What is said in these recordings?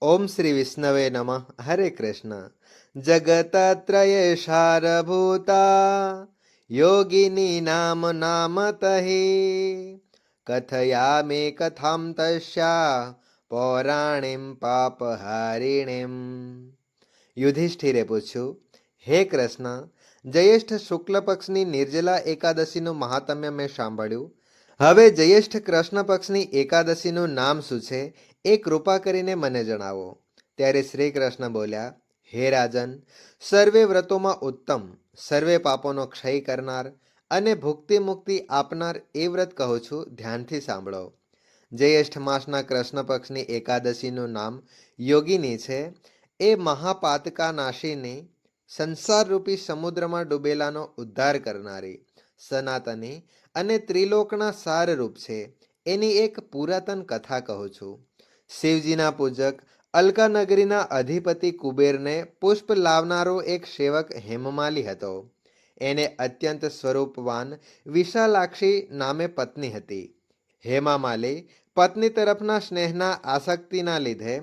ઓમ શ્રી વિષ્ણવે નમઃ. હરે કૃષ્ણ. જગતત્રય સારભૂતા. યોગિની નામ નામ તહે. કથયામે કથામ તસ્યા. પૌરાણીમ પાપહારિણીમ યુધિષ્ઠિરે પૂછ્યું, હે કૃષ્ણ, જયેષ્ઠ શુક્લ પક્ષની નિર્જલા એકાદશીનું મહાત્મ્ય મેં સાંભળ્યું. હવે જયેષ્ઠ કૃષ્ણ પક્ષની એકાદશીનું નામ શું છે? એ કૃપા કરીને મને જણાવો. ત્યારે શ્રી કૃષ્ણ બોલ્યા, હે રાજન, સર્વે વ્રતોમાં ઉત્તમ, સર્વે પાપોનો ક્ષય કરનાર અને ભુક્તિ મુક્તિ આપનાર એ વ્રત કહું છું, ધ્યાનથી સાંભળો. જ્યેષ્ઠ માસના કૃષ્ણ પક્ષની એકાદશીનું નામ યોગિની છે. એ મહાપાતકા નાશીની સંસારરૂપી સમુદ્રમાં ડૂબેલાનો ઉદ્ધાર કરનારી, સનાતની અને ત્રિલોકના સારરૂપ છે. એની એક પુરાતન કથા કહું છું. શિવજીના પૂજક અલકાનગરીના અધિપતિ કુબેરને પુષ્પ લાવનારો એક સેવક હેમમાલી હતો. એને અત્યંત સ્વરૂપવાન વિશાલાક્ષી નામે પત્ની હતી. હેમામાલી પત્ની તરફના સ્નેહના આસક્તિના લીધે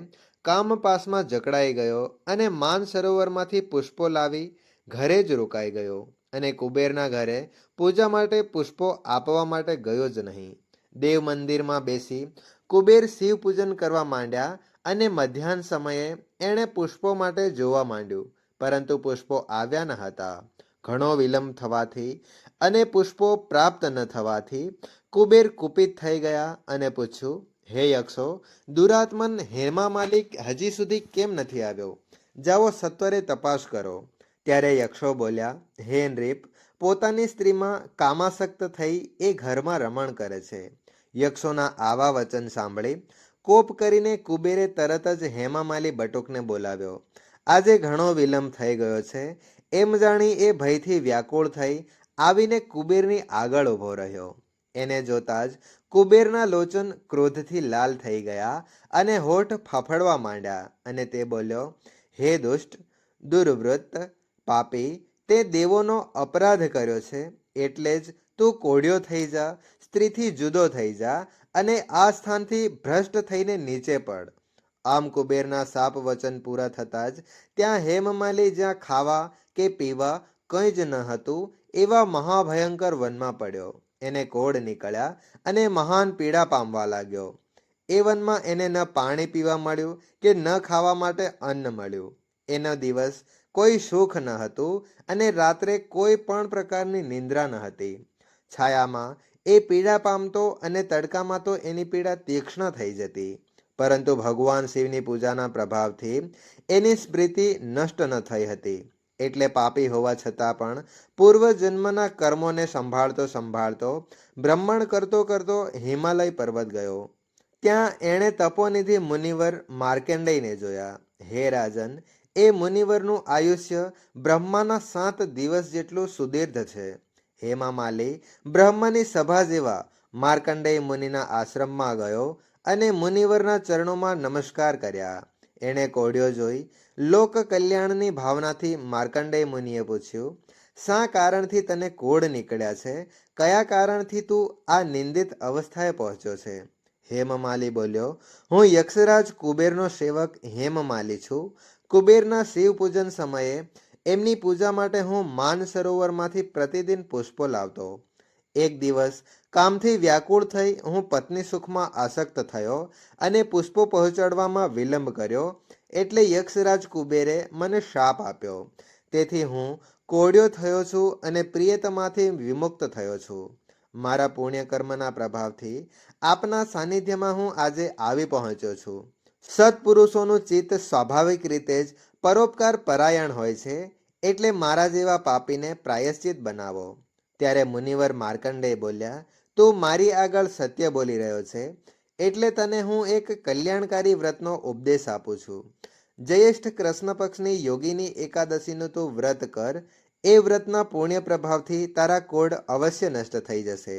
કામપાસમાં જકડાઈ ગયો અને માન સરોવરમાંથી પુષ્પો લાવી ઘરે જ રોકાઈ ગયો અને કુબેરના ઘરે પૂજા માટે પુષ્પો આપવા માટે ગયો જ નહીં. દેવ મંદિરમાં બેસી કુબેર શિવ પૂજન કરવા માંડ્યા અને મધ્યાહન સમયે એણે પુષ્પો માટે જોવા માંડ્યું, પરંતુ પુષ્પો આવ્યા ન હતા. ઘણો વિલંબ થવાથી અને પુષ્પો પ્રાપ્ત ન થવાથી કુબેર કુપિત થઈ ગયા અને પૂછ્યું, હે યક્ષો, દુરાત્મન હેમા માલિક હજી સુધી કેમ નથી આવ્યો? જાઓ સત્વરે તપાસ કરો. ત્યારે યક્ષો બોલ્યા, હે નૃપ, પોતાની સ્ત્રીમાં કામાસક્ત થઈ એ ઘરમાં રમણ કરે છે. યક્ષોના આવા વચન સાંભળી કોપ કરીને કુબેરે તરત જ હેમામાલી બટુકને બોલાવ્યો. આજે ઘણો વિલંબ થઈ ગયો છે. એમ જાણી એ ભયથી વ્યાકુળ થઈ આવીને કુબેરની આગળ ઊભો રહ્યો. એને જોતા જ કુબેરના લોચન ક્રોધથી લાલ થઈ ગયા અને હોઠ ફફડવા માંડ્યા અને તે બોલ્યો, હે દુષ્ટ, દુર્વૃત્ત, પાપી, તે દેવોનો અપરાધ કર્યો છે. એટલે જ તું કોળિયો થઈ જા. સ્ત્રીથી જુદો થઈ જા અને આ સ્થાનથી ભ્રષ્ટ થઈને નીચે પડ. આમ કુબેરના સાપ વચન પૂરા થતાં જ ત્યાં હેમમાલી જ્યાં ખાવા કે પીવા કંઈ જ ન હતું, એવા મહાભયંકર વનમાં પડ્યો. એને કોડ નીકળ્યા અને મહાન પીડા પામવા લાગ્યો. એ વનમાં એને ન પાણી પીવા મળ્યું કે ન ખાવા માટે અન્ન મળ્યું. એનો દિવસ કોઈ સુખ ન હતું અને રાત્રે કોઈ પણ પ્રકારની નિંદ્રા ન હતી. છાયામાં એ પીડા પામતો અને તડકામાં તો એની પીડા તીક્ષ્ણ થઈ જતી. પરંતુ ભગવાન શિવની પૂજાના પ્રભાવથી એની સ્મૃતિ નષ્ટ ન થઈ હતી. એટલે પાપી હોવા છતાં પણ પૂર્વજન્મના કર્મોને સંભાળતો સંભાળતો, બ્રહ્મણ કરતો કરતો હિમાલય પર્વત ગયો. ત્યાં એણે તપોનિધિ મુનિવર માર્કેન્ડેયને જોયા. હે રાજન, એ મુનિવરનું આયુષ્ય બ્રહ્માના સાત દિવસ જેટલું સુદીર્ઘ છે. હેમામાલી બ્રહ્મની સભા જેવા માર્કંડેય મુનિના આશ્રમમાં ગયો અને મુનિવરના ચરણોમાં નમસ્કાર કર્યા. એણે કોઢિયો જોઈ લોક કલ્યાણની ભાવનાથી માર્કંડેય મુનિએ પૂછ્યું, શા કારણથી તને કોડ નીકળ્યા છે? કયા કારણથી તું આ નિંદિત અવસ્થાએ પહોંચ્યો છે? હેમમાલી બોલ્યો, હું યક્ષરાજ કુબેરનો સેવક હેમમાલી છું. કુબેરના શિવ પૂજન સમયે એમની પૂજા માટે હું માન સરોવરમાંથી પ્રતિદિન પુષ્પો લાવતો. એક દિવસ કામથી વ્યાકુળ થઈ હું પત્ની સુખમાં આસક્ત થયો અને પુષ્પો પહોંચાડવામાં વિલંબ કર્યો એટલે યક્ષરાજ કુબેરે મને શાપ આપ્યો. તેથી હું કોળિયો થયો છું અને પ્રિયતમાથી વિમુક્ત થયો છું. મારા પુણ્યકર્મના પ્રભાવથી આપના સાનિધ્યમાં હું આજે આવી પહોંચ્યો છું. સત્પુરુષોનું ચિત્ત સ્વાભાવિક રીતે જ પરોપકાર પરાયણ હોય છે, એટલે મારા જેવા પાપીને પ્રાયશ્ચિત બનાવો. ત્યારે મુનિવર માર્કંડેય બોલ્યા, તું મારી આગળ સત્ય બોલી રહ્યો છે, એટલે તને હું એક કલ્યાણકારી વ્રતનો ઉપદેશ આપું છું. જયેષ્ઠ કૃષ્ણ પક્ષની યોગીની એકાદશીનું તું વ્રત કર, એ વ્રતના પુણ્ય પ્રભાવથી તારા કોડ અવશ્ય નષ્ટ થઈ જશે.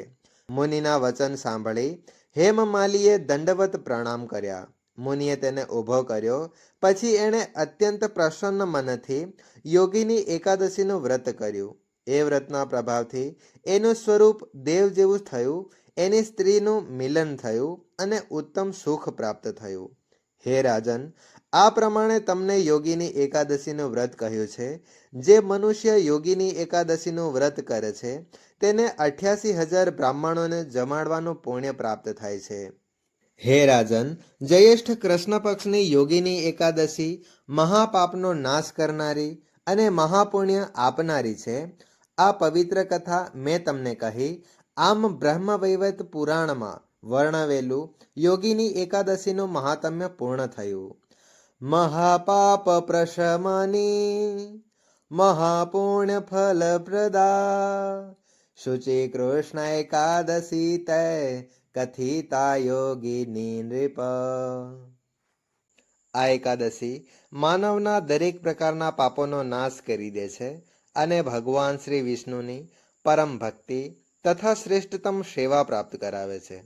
મુનિના વચન સાંભળી હેમમાલીએ દંડવત પ્રણામ કર્યા. મુનિએ તેને ઊભો કર્યો. પછી એણે અત્યંત પ્રસન્ન મનથી યોગીની એકાદશીનું વ્રત કર્યું. એ વ્રતના પ્રભાવથી એનું સ્વરૂપ દેવ જેવું થયું. એની સ્ત્રીનું મિલન થયું અને ઉત્તમ સુખ પ્રાપ્ત થયું. હે રાજન, આ પ્રમાણે તમને યોગીની એકાદશીનું વ્રત કહ્યું છે. જે મનુષ્ય યોગીની એકાદશીનું વ્રત કરે છે, તેને અઠ્યાસી હજાર બ્રાહ્મણોને જમાડવાનું પુણ્ય પ્રાપ્ત થાય છે. હે રાજન, જયેષ્ઠ કૃષ્ણ પક્ષની યોગીની એકાદશી મહાપાપનો નાશ કરનારી અને મહાપુણ્ય આપનારી છે. આ પવિત્ર કથા મેં તમને કહી. આમ બ્રહ્મવૈવત પુરાણમાં વર્ણવેલું યોગીની એકાદશીનું મહાત્મ્ય પૂર્ણ થયું. મહાપાપ પ્રશમની મહાપુણ્ય ફલપ્રદા. શુચિ કૃષ્ણ એકાદશી તે કથિતા યોગીની નૃપ આ એકાદશી માનવના દરેક પ્રકારના પાપોનો નાશ કરી દે છે અને ભગવાન શ્રી વિષ્ણુની પરમ ભક્તિ તથા શ્રેષ્ઠતમ સેવા પ્રાપ્ત કરાવે છે.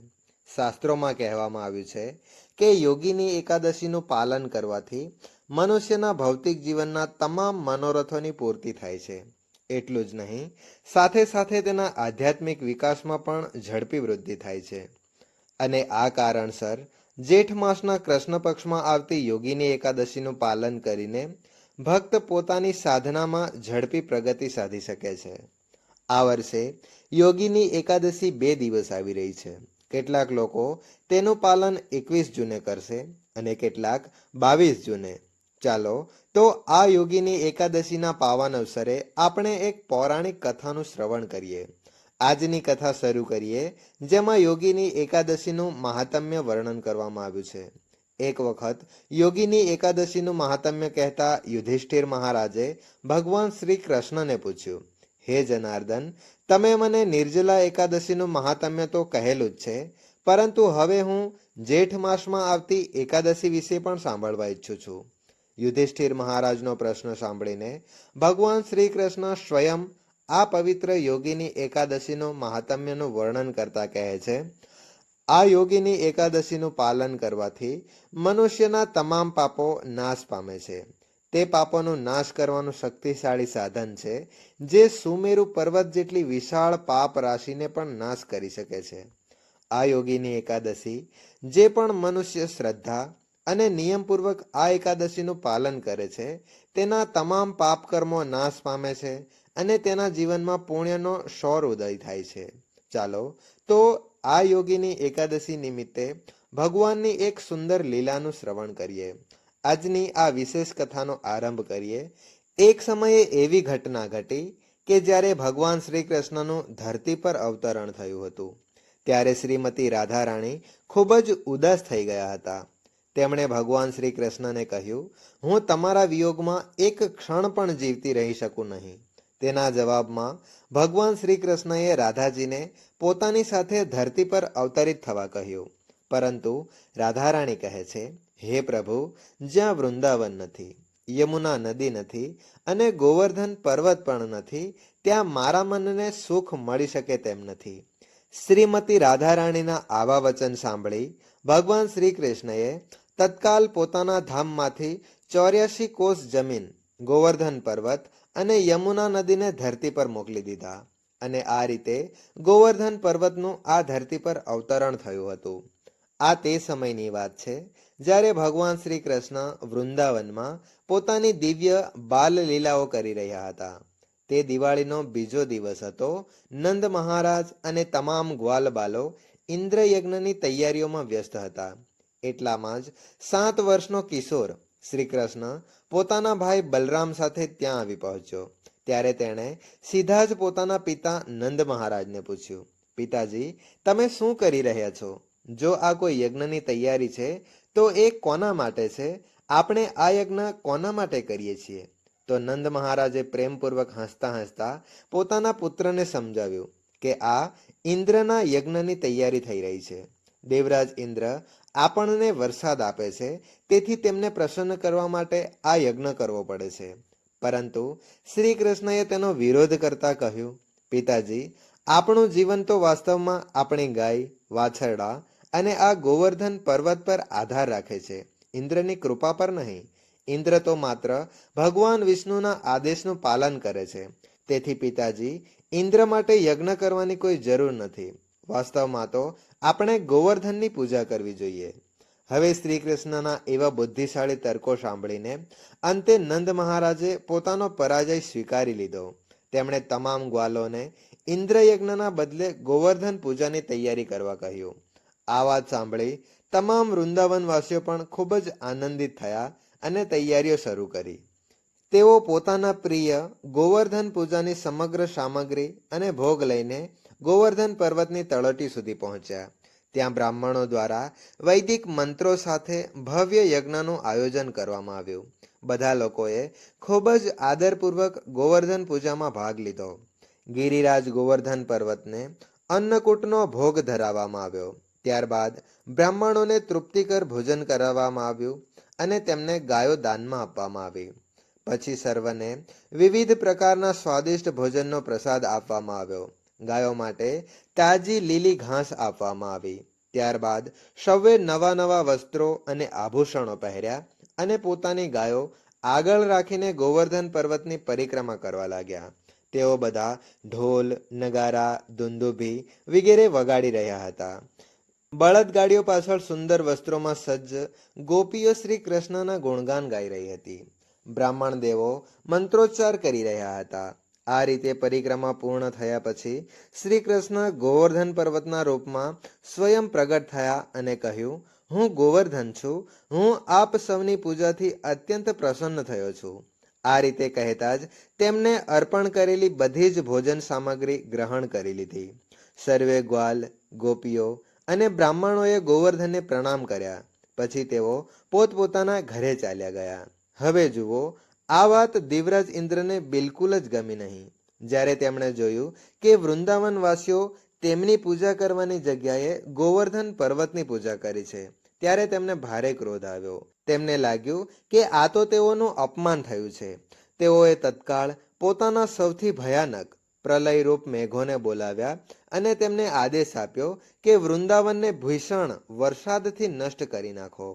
શાસ્ત્રોમાં કહેવામાં આવ્યું છે કે યોગીની એકાદશીનું પાલન કરવાથી મનુષ્યના ભૌતિક જીવનના તમામ મનોરથોની પૂર્તિ થાય છે. એટલું જ નહીં, સાથે સાથે તેના આધ્યાત્મિક વિકાસમાં પણ ઝડપી વૃદ્ધિ થાય છે. અને આ કારણસર જેઠ માસના કૃષ્ણ પક્ષમાં આવતી યોગીની એકાદશીનું પાલન કરીને ભક્ત પોતાની સાધનામાં ઝડપી પ્રગતિ સાધી શકે છે. આ વર્ષે યોગીની એકાદશી બે દિવસ આવી રહી છે. કેટલાક લોકો તેનું પાલન એકવીસ જૂને કરશે અને કેટલાક બાવીસ જૂને. ચાલો તો આ યોગીની એકાદશીના પાવન અવસરે આપણે એક પૌરાણિક કથાનું શ્રવણ કરીએ. આજની કથા શરૂ કરીએ, જેમાં યોગીની એકાદશીનું મહાત્મ્ય વર્ણન કરવામાં આવ્યું છે. એક વખત, યોગીની એકાદશીનું મહાત્મ્ય કહેતા યુધિષ્ઠિર મહારાજે ભગવાન શ્રી કૃષ્ણને પૂછ્યું, હે જનાર્દન, તમે મને નિર્જલા એકાદશીનું મહાત્મ્ય તો કહેલું જ છે, પરંતુ હવે હું જેઠ માસમાં આવતી એકાદશી વિશે પણ સાંભળવા ઈચ્છું છું. યુધિષ્ઠિર મહારાજનો પ્રશ્ન સાંભળીને ભગવાન શ્રી કૃષ્ણ સ્વયં આ પવિત્ર યોગીની એકાદશીનું મહાત્મ્યનું વર્ણન કરતા કહે છે, આ યોગીની એકાદશીનું પાલન કરવાથી મનુષ્યના તમામ પાપો નાશ પામે છે. તે પાપોનો નાશ કરવાનું શક્તિશાળી સાધન છે, જે સુમેરુ પર્વત જેટલી વિશાળ પાપ રાશિને પણ નાશ કરી શકે છે. આ યોગીની એકાદશી, જે પણ મનુષ્ય શ્રદ્ધા અને નિયમપૂર્વક આ એકાદશીનું પાલન કરે છે, તેના તમામ પાપ કર્મો નાશ પામે છે અને તેના જીવનમાં પુણ્યનો સૌર ઉદય થાય છે. ચાલો, તો આ યોગીની એકાદશી નિમિત્તે ભગવાનની એક સુંદર લીલાનું શ્રવણ કરીએ. આજની આ વિશેષ કથાનો આરંભ કરીએ. એક સમયે એવી ઘટના ઘટી કે જ્યારે ભગવાન શ્રી કૃષ્ણનું ધરતી પર અવતરણ થયું હતું. ત્યારે શ્રીમતી રાધારાણી ખૂબ જ ઉદાસ થઈ ગયા હતા. તેમણે ભગવાન શ્રી કૃષ્ણને કહ્યું, હું તમારા વિયોગમાં એક ક્ષણ પણ જીવતી રહી શકું નહીં. તેના જવાબમાં ભગવાન શ્રી કૃષ્ણએ રાધાજીને પોતાની સાથે ધરતી પર અવતરિત થવા કહ્યું. પરંતુ રાધારાણી કહે છે, હે પ્રભુ, જ્યાં વૃંદાવન નથી, યમુના નદી નથી અને ગોવર્ધન પર્વત પણ નથી, ત્યાં મારા મનને સુખ મળી શકે તેમ નથી. શ્રીમતી રાધારાણીના આવા વચન સાંભળી ભગવાન શ્રી કૃષ્ણએ તત્કાલ પોતાના ધામમાંથી ચોર્યાસી કોષ જમીન, ગોવર્ધન પર્વત અને યમુના નદીને ધરતી પર મોકલી દીધા. અને આ રીતે ગોવર્ધન પર્વતનું આ ધરતી પર અવતરણ થયું હતું. આ તે સમયની વાત છે, જ્યારે ભગવાન શ્રી કૃષ્ણ વૃંદાવનમાં પોતાની દિવ્ય બાલ લીલાઓ કરી રહ્યા હતા. તે દિવાળીનો બીજો દિવસ હતો. નંદ મહારાજ અને તમામ ગ્વાલ બાલો ઇન્દ્રયજ્ઞની તૈયારીઓમાં વ્યસ્ત હતા. એટલામાં જ સાત વર્ષનો કિશોર શ્રી કૃષ્ણ પોતાના ભાઈ બલરામ સાથે ત્યાં આવી પહોંચ્યો. ત્યારે તેણે સીધા જ પોતાના પિતા નંદ મહારાજને પૂછ્યું, પિતાજી, તમે શું કરી રહ્યા છો? જો આ કોઈ યજ્ઞની તૈયારી છે, તો એ કોના માટે છે? આપણે આ યજ્ઞ કોના માટે કરીએ છીએ? તો નંદ મહારાજે પ્રેમપૂર્વક હસતા હસતા પોતાના પુત્રને સમજાવ્યું કે આ ઇન્દ્રના યજ્ઞની તૈયારી થઈ રહી છે. દેવરાજ ઇન્દ્ર આપણને વરસાદ આપે છે, તેથી તેમને પ્રસન્ન કરવા માટે આ યજ્ઞ કરવો પડે છે. પરંતુ શ્રી કૃષ્ણએ તેનો વિરોધ કરતા કહ્યું, પિતાજી, આપણું જીવન તો વાસ્તવમાં આપણી ગાય, વાછરડા અને આ ગોવર્ધન પર્વત પર આધાર રાખે છે. ઇન્દ્રની કૃપા પર નહીં. ઇન્દ્ર તો માત્ર ભગવાન વિષ્ણુના આદેશનું પાલન કરે છે. તેથી પિતાજી, ઇન્દ્ર માટે યજ્ઞ કરવાની કોઈ જરૂર નથી. વાસ્તવમાં તો આપણે ગોવર્ધનની પૂજા કરવી જોઈએ. હવે શ્રી કૃષ્ણના એવા બુદ્ધિશાળી તર્કો સાંભળીને અંતે નંદ મહારાજે પોતાનો પરાજય સ્વીકારી લીધો. તેમણે તમામ ગ્વાલોને ઇન્દ્રયજ્ઞના બદલે ગોવર્ધન પૂજાની તૈયારી કરવા કહ્યું. આ વાત સાંભળી તમામ વૃંદાવનવાસીઓ પણ ખૂબ જ આનંદિત થયા અને તૈયારીઓ શરૂ કરી. તેઓ પોતાના પ્રિય ગોવર્ધન પૂજાની સમગ્ર સામગ્રી અને ભોગ લઈને ગોવર્ધન પર્વતની તળટી સુધી પહોંચ્યા. ત્યાં બ્રાહ્મણો દ્વારા વૈદિક મંત્રો સાથે ભવ્ય યજ્ઞનું આયોજન કરવામાં આવ્યું. બધા લોકોએ ખૂબ જ આદરપૂર્વક ગોવર્ધન પૂજામાં ભાગ લીધો. ગિરિરાજ ગોવર્ધન પર્વતને અન્નકૂટનો ભોગ ધરાવવામાં આવ્યો. ત્યારબાદ બ્રાહ્મણોને તૃપ્તિકર ભોજન કરાવવામાં આવ્યું અને તેમને ગાયો દાનમાં આપવામાં આવી. પછી સર્વને વિવિધ પ્રકારના સ્વાદિષ્ટ ભોજનનો પ્રસાદ આપવામાં આવ્યો. ગાયો માટે તાજી લીલી ઘાસ આપવામાં આવી. ત્યારબાદ સૌએ નવા નવા વસ્ત્રો અને આભૂષણો પહેર્યા અને પોતાની ગાયો આગળ રાખીને ગોવર્ધન પર્વતની પરિક્રમા કરવા લાગ્યા. તેઓ બધા ઢોલ, નગારા, દુંદુભી વગેરે વગાડી રહ્યા હતા. બળદગાડીઓ પાછળ સુંદર વસ્ત્રોમાં સજ્જ ગોપીઓ શ્રી કૃષ્ણના ગુણગાન ગાઈ રહી હતી. બ્રાહ્મણ દેવો મંત્રોચ્ચાર કરી રહ્યા હતા. આ રીતે પરિક્રમા પૂર્ણ થયા પછી શ્રી કૃષ્ણ ગોવર્ધન પર્વતના રૂપમાં સ્વયં પ્રગટ થયા અને કહ્યું, હું ગોવર્ધન છું. હું આપ સૌની પૂજાથી અત્યંત પ્રસન્ન થયો છું. આ રીતે કહેતા જ તેમને અર્પણ કરેલી બધી જ ભોજન સામગ્રી ગ્રહણ કરી લીધી. સર્વે ગ્વાલ, ગોપીઓ અને બ્રાહ્મણોએ ગોવર્ધનને પ્રણામ કર્યા. પછી તેઓ પોતપોતાના ઘરે ચાલ્યા ગયા. હવે જુઓ આ વાત દેવરાજ ઇન્દ્રને બિલકુલ જ ગમી નહીં. જ્યારે તેમણે જોયું કે વૃંદાવનવાસીઓ તેમની પૂજા કરવાની જગ્યાએ ગોવર્ધન પર્વતની પૂજા કરી છે, ત્યારે તેમને ભારે ક્રોધ આવ્યો. તેમને લાગ્યું કે આ તો તેઓનું અપમાન થયું છે. તેઓએ તત્કાળ પોતાના સૌથી ભયાનક પ્રલયરૂપ મેઘોને બોલાવ્યા અને તેમને આદેશ આપ્યો કે વૃંદાવનને ભીષણ વરસાદથી નષ્ટ કરી નાખો.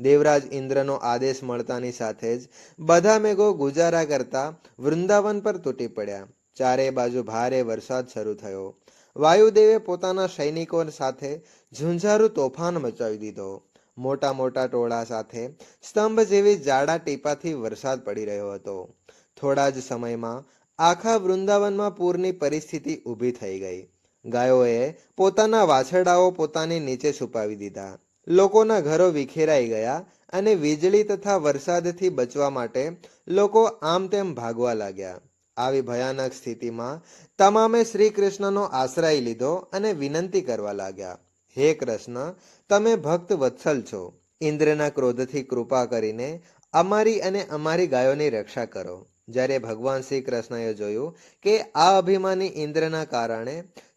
દેવરાજ ઇન્દ્રનો આદેશ મળતાની સાથે જ બધા મેઘો ગુજારા કરતા વૃંદાવન પર તૂટી પડ્યા. ચારે બાજુ ભારે વરસાદ શરૂ થયો. વાયુદેવે પોતાના સૈનિકો સાથે ઝુંઝારું તોફાન મચાવી દીધો. મોટા મોટા ટોળા સાથે સ્તંભ જેવી જાડા ટીપાથી વરસાદ પડી રહ્યો હતો. થોડા જ સમયમાં આખા વૃંદાવનમાં પૂરની પરિસ્થિતિ ઊભી થઈ ગઈ. ગાયોએ પોતાના વાછરડાઓ પોતાની નીચે છુપાવી દીધા. લોકોના ઘરો વિખેરાઈ ગયા અને વીજળી તથા વરસાદથી બચવા માટે લોકો આમ તેમ ભાગવા લાગ્યા. આવી ભયાનક સ્થિતિમાં તમામે શ્રી કૃષ્ણનો આશ્રય લીધો અને વિનંતી કરવા લાગ્યા, હે કૃષ્ણ, તમે ભક્ત વત્સલ છો. ઇન્દ્રના ક્રોધથી કૃપા કરીને અમારી અને અમારી ગાયોની રક્ષા કરો. જ્યારે ભગવાન શ્રી કૃષ્ણએ જોયું કે આ અભિમાની ઇન્દ્રના કારણે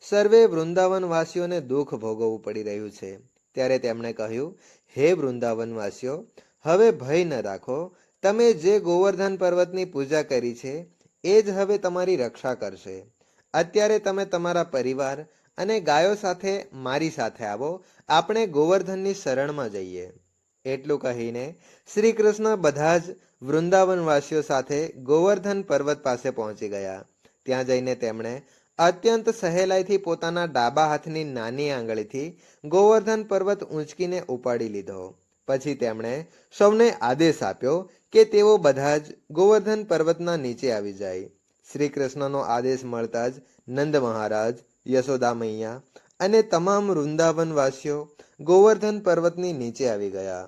સર્વે વૃંદાવનવાસીઓને દુઃખ ભોગવવું પડી રહ્યું છે ત્યારે તેમણે કહ્યું, હે વૃંદાવનવાસીઓ, હવે ભય ન રાખો. તમે જે ગોવર્ધન પર્વતની પૂજા કરી છે, એ જ હવે તમારી રક્ષા કરશે. અત્યારે તમે તમારા પરિવાર અને ગાયો સાથે, મારી સાથે આવો. આપણે ગોવર્ધનની શરણમાં જઈએ. એટલું કહીને શ્રી કૃષ્ણ બધા જ વૃંદાવનવાસીઓ સાથે ગોવર્ધન પર્વત પાસે પહોંચી ગયા. ત્યાં જઈને તેમણે અત્યંત સહેલાઈથી પોતાના ડાબા હાથની નાની આંગળીથી ગોવર્ધન પર્વત ઊંચકીને ઉપાડી લીધો. પછી તેમણે સૌને આદેશ આપ્યો કે તેઓ બધા જ ગોવર્ધન પર્વતના નીચે આવી જાય. શ્રી કૃષ્ણનો આદેશ મળતા જ નંદ મહારાજ, યશોદા મૈયા અને તમામ વૃંદાવનવાસીઓ ગોવર્ધન પર્વતની નીચે આવી ગયા.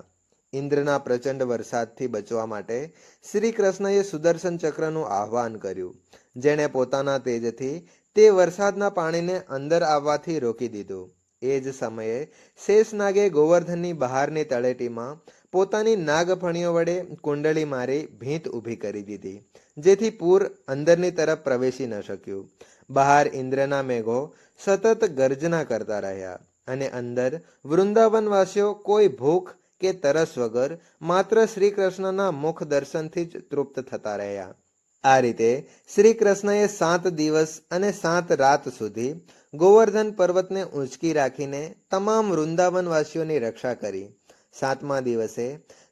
ઇન્દ્રના પ્રચંડ વરસાદથી બચવા માટે શ્રી કૃષ્ણએ સુદર્શન ચક્રનું આહ્વાન કર્યું, જેણે પોતાના તેજથી તે વરસાદના પાણીને અંદર આવવાથી રોકી દીધું. એ જ સમયે શેષનાગે ગોવર્ધનની બહારની તળેટીમાં પોતાની નાગફણીઓ વડે કુંડળી મારી ભીંત ઊભી કરી દીધી, જેથી પૂર અંદરની તરફ પ્રવેશી ન શક્યું. બહાર ઇન્દ્રના મેઘો સતત ગર્જના કરતા રહ્યા અને અંદર વૃંદાવનવાસીઓ કોઈ ભૂખ કે તરસ વગર માત્ર શ્રી કૃષ્ણના મુખ દર્શનથી જ તૃપ્ત થતા રહ્યા. આ રીતે શ્રી કૃષ્ણએ સાત દિવસ અને સાત રાત સુધી ગોવર્ધન પર્વતને ઊંચકી રાખીને તમામ વૃંદાવનવાસીઓની રક્ષા કરી. સાતમા દિવસે,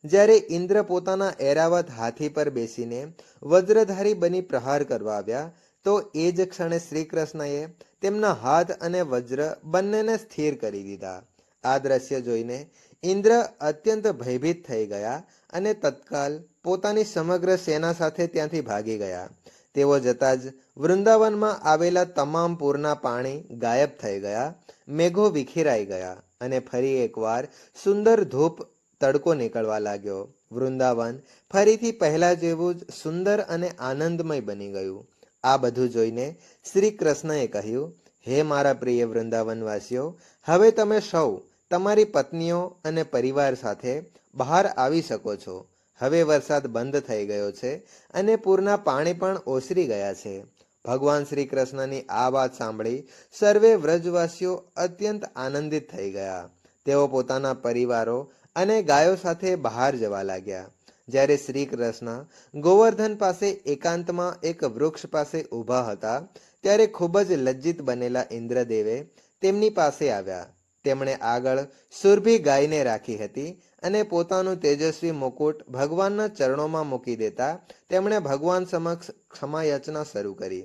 જ્યારે ઇન્દ્ર પોતાના એરાવત હાથી પર બેસીને વજ્રધારી બની પ્રહાર કરવા આવ્યા, તો એ જ ક્ષણે શ્રી કૃષ્ણએ તેમના હાથ અને વજ્ર બંનેને સ્થિર કરી દીધા. આ દ્રશ્ય જોઈને ઇન્દ્ર અત્યંત ભયભીત થઈ ગયા અને તત્કાલ પોતાની સમગ્ર સેના સાથે ત્યાંથી ભાગી ગયા. તેઓ જતાં જ વૃંદાવનમાં આવેલા તમામ પૂરના પાણી ગાયબ થઈ ગયા, મેઘો વિખેરાઈ ગયા અને ફરી એકવાર સુંદર ધૂપ તડકો નીકળવા લાગ્યો. વૃંદાવન ફરીથી પહેલા જેવું જ સુંદર અને આનંદમય બની ગયું. આ બધું જોઈને શ્રી કૃષ્ણએ કહ્યું, હે મારા પ્રિય વૃંદાવનવાસીઓ, હવે તમે સૌ, તમારી પત્નીઓ અને પરિવાર સાથે બહાર આવી શકો છો. હવે વરસાદ બંધ થઈ ગયો છે અને પૂરના પાણી પણ ઓસરી ગયા છે. ભગવાન શ્રી કૃષ્ણની આ વાત સાંભળી સર્વે વ્રજવાસીઓ અત્યંત આનંદિત થઈ ગયા. તેઓ પોતાના પરિવારો અને ગાયો સાથે બહાર જવા લાગ્યા. જ્યારે શ્રી કૃષ્ણ ગોવર્ધન પાસે એકાંતમાં એક વૃક્ષ પાસે ઊભા હતા, ત્યારે ખૂબ જ લજ્જિત બનેલા ઇન્દ્રદેવે તેમની પાસે આવ્યા. તેમણે આગળ સુરભી ગાયને રાખી હતી અને પોતાનું તેજસ્વી મુકુટ ભગવાનના ચરણોમાં મૂકી દેતા તેમણે ભગવાન સમક્ષ ક્ષમાયાચના શરૂ કરી.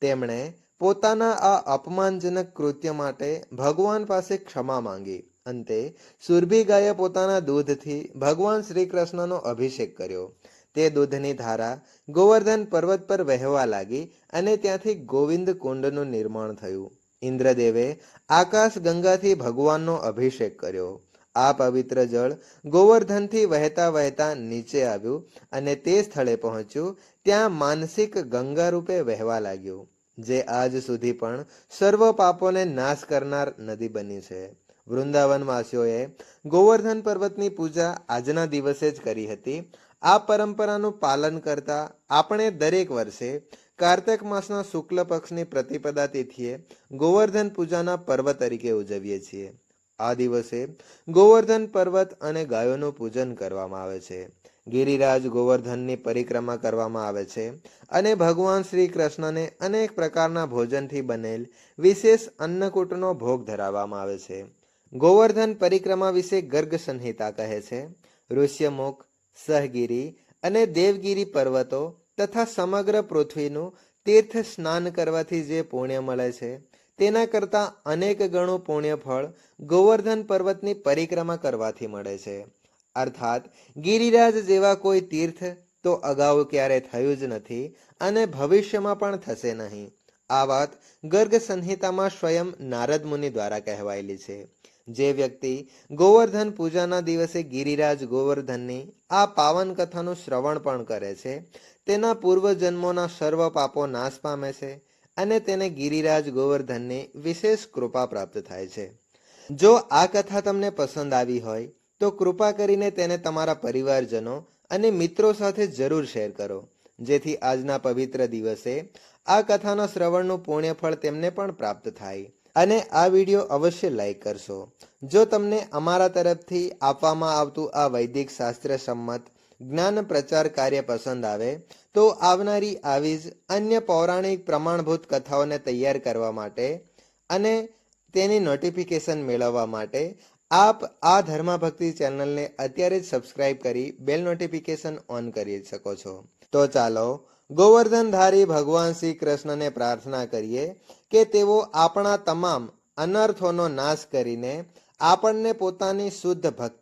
તેમણે પોતાના આ અપમાનજનક કૃત્ય માટે ભગવાન પાસે ક્ષમા માંગી. અંતે સુરભી ગાયે પોતાના દૂધથી ભગવાન શ્રી કૃષ્ણનો અભિષેક કર્યો. તે દૂધની ધારા ગોવર્ધન પર્વત પર વહેવા લાગી અને ત્યાંથી ગોવિંદ કુંડનું નિર્માણ થયું. ઇન્દ્રદેવે આકાશ ગંગાથી ભગવાનનો અભિષેક કર્યો. આ પવિત્ર જળ ગોવર્ધનથી વહેતા વહેતા નીચે આવ્યું અને તે સ્થળે પહોંચ્યું. ત્યાં માનસિક ગંગા રૂપે વહેવા લાગ્યું, જે આજ સુધી પણ સર્વ પાપોને નાશ કરનાર નદી બની છે. વૃંદાવનવાસીઓએ ગોવર્ધન પર્વતની પૂજા આજના દિવસે જ કરી હતી. આ પરંપરાનું પાલન કરતા આપણે દરેક વર્ષે કાર્તક માસના શુક્લ પક્ષની પ્રતિપદા તિથિએ ગોવર્ધન પૂજાના પર્વ તરીકે ઉજવીએ છીએ. આ દિવસે ગોવર્ધન પર્વત અને ગાયોનું પૂજન કરવામાં આવે છે. ગિરિરાજ ગોવર્ધનની પરિક્રમા કરવામાં આવે છે અને ભગવાન શ્રી કૃષ્ણને અનેક પ્રકારના ભોજનથી બનેલ વિશેષ અન્નકૂટનો ભોગ ધરાવવામાં આવે છે. ગોવર્ધન પરિક્રમા વિશે ગર્ગ સંહિતા કહે છે. ઋષ્યમુખ, સહગીરી અને દેવગીરી પર્વતો તથા સમગ્ર પૃથ્વીનું તીર્થ સ્નાન કરવાથી જે પુણ્ય મળે છે તેના કરતાં અનેક ગણું પુણ્ય ફળ ગોવર્ધન પર્વતની પરિક્રમા કરવાથી મળે છે. અર્થાત, ગિરિરાજ જેવા કોઈ તીર્થ તો અગાઉ ક્યારે થયું જ નથી અને ભવિષ્યમાં પણ થશે નહીં. આ વાત ગર્ગ સંહિતામાં સ્વયં નારદ મુનિ દ્વારા કહેવાયેલી છે. જે વ્યક્તિ ગોવર્ધન પૂજાના દિવસે ગિરિરાજ ગોવર્ધનની આ પાવન કથાનું શ્રવણ પણ કરે છે, તેના પૂર્વજન્મોના સર્વ પાપો નાશ પામે છે અને તેને ગિરિરાજ ગોવર્ધનની વિશેષ કૃપા પ્રાપ્ત થાય છે. જો આ કથા તમને પસંદ આવી હોય, તો કૃપા કરીને તેને તમારા પરિવારજનો અને મિત્રો સાથે જરૂર શેર કરો. જેથી આજના પવિત્ર દિવસે આ કથાના શ્રવણનું પુણ્યફળ તેમને પણ પ્રાપ્ત થાય. અને આ વીડિયો અવશ્ય લાઈક કરશો. જો તમને અમારા તરફથી આપવામાં આવતું આ વૈદિક શાસ્ત્ર સંમત જ્ઞાન પ્રચાર કાર્ય પસંદ આવે, તો આવનારી આવી જ અન્ય પૌરાણિક પ્રમાણભૂત કથાઓને તૈયાર કરવા માટે અને તેની નોટિફિકેશન મેળવવા માટે આપ આ ધર્માભક્તિ ચેનલને અત્યારે જ સબસ્ક્રાઇબ કરી બેલ નોટિફિકેશન ઓન કરી શકો છો. તો ચાલો, ગોવર્ધનધારી ભગવાન શ્રી કૃષ્ણને પ્રાર્થના કરીએ કે તેઓ આપણા તમામ અનર્થોનો નાશ કરીને આપણને પોતાની શુદ્ધ ભક્તિ